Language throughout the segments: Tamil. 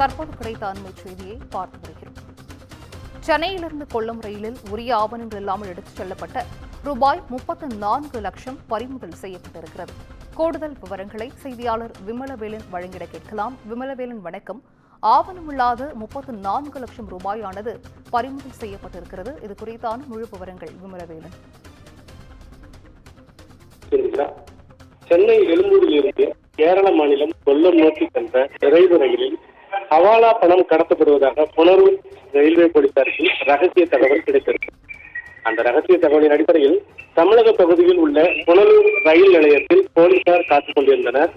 தற்போது கிடைத்த அண்மை செய்தியை பார்த்து வருகிறோம். சென்னையிலிருந்து கொல்லம் ரயிலில் உரிய ஆவணங்கள் இல்லாமல் எடுத்துச் செல்லப்பட்ட ரூபாய் முப்பத்து நான்கு லட்சம் பறிமுதல் செய்யப்பட்டிருக்கிறது. கூடுதல் விவரங்களை செய்தியாளர் விமலவேலன் வழங்கிட கேட்கலாம். விமலவேலன் வணக்கம். ஆவணமில்லாத முப்பத்து நான்கு லட்சம் ரூபாயானது பறிமுதல் செய்யப்பட்டிருக்கிறது. இது குறித்தான முழு விவரங்கள் விமலவேலன். சென்னை எழும்பூரிலிருந்து கேரள மாநிலம் கொல்லம் நோக்கி சென்ற விரைவு ரயிலில் ஹவாலா பணம் கடத்தப்படுவதாக புனரூர் ரயில்வே போலீசாருக்கு ரகசிய தகவல் கிடைத்தது அந்த ரகசிய தகவலின் அடிப்படையில் தமிழக பகுதியில் உள்ள புனலூர் ரயில் நிலையத்தில் போலீசார் காத்துக் கொண்டிருந்தனர்.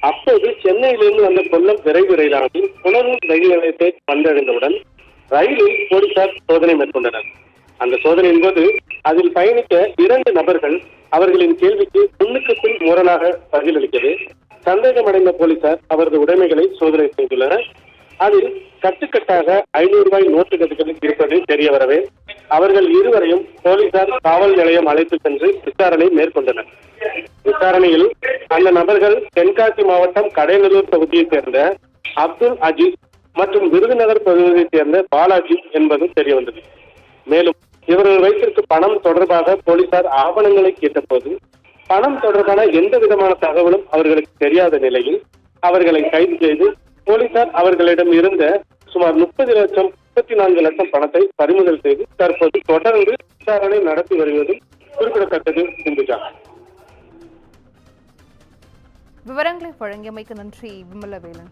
அப்போது சென்னையிலிருந்து வந்த கொல்லம் விரைவு ரயிலானது புனலூர் ரயில் நிலையத்தை வந்தடைந்தவுடன் ரயிலில் போலீசார் சோதனை மேற்கொண்டனர். அந்த சோதனையின் போது அதில் பயணித்த இரண்டு நபர்கள் அவர்களின் கேள்விக்கு முன்னுக்கு பின் முரணாக பதிலளித்தது சந்தேகமடைந்த போலீசார் அவரது உடைமைகளை சோதனை செய்துள்ளனர். அதில் கட்டுக்கட்டாக ஐநூறு ரூபாய் நோட்டுகள் இருப்பது தெரிய வரவே அவர்கள் இருவரையும் போலீசார் காவல் நிலையம் அழைத்து சென்று விசாரணை மேற்கொண்டனர். விசாரணையில் அந்த நபர்கள் தென்காசி மாவட்டம் கடைநல்லூர் பகுதியைச் சேர்ந்த அப்துல் அஜீஸ் மற்றும் விருதுநகர் பகுதியைச் சேர்ந்த பாலாஜி என்பதும் தெரிய வந்தது மேலும் இவர்கள் வைத்திருக்க பணம் தொடர்பாக போலீசார் ஆவணங்களை கேட்டபோது பணம் தொடர்பான எந்த விதமான தகவலும் அவர்களுக்கு தெரியாத நிலையில் அவர்களை கைது செய்து போலீசார் அவர்களிடம் இருந்த சுமார் முப்பது லட்சம் முப்பத்தி நான்கு லட்சம் பணத்தை பறிமுதல் செய்து தற்போது தொடர்ந்து விசாரணை நடத்தி வருவதும் குறிப்பிடத்தக்கது சிந்துஜா. விவரங்களை வழங்கியமைக்கு நன்றி விமலவேலன்.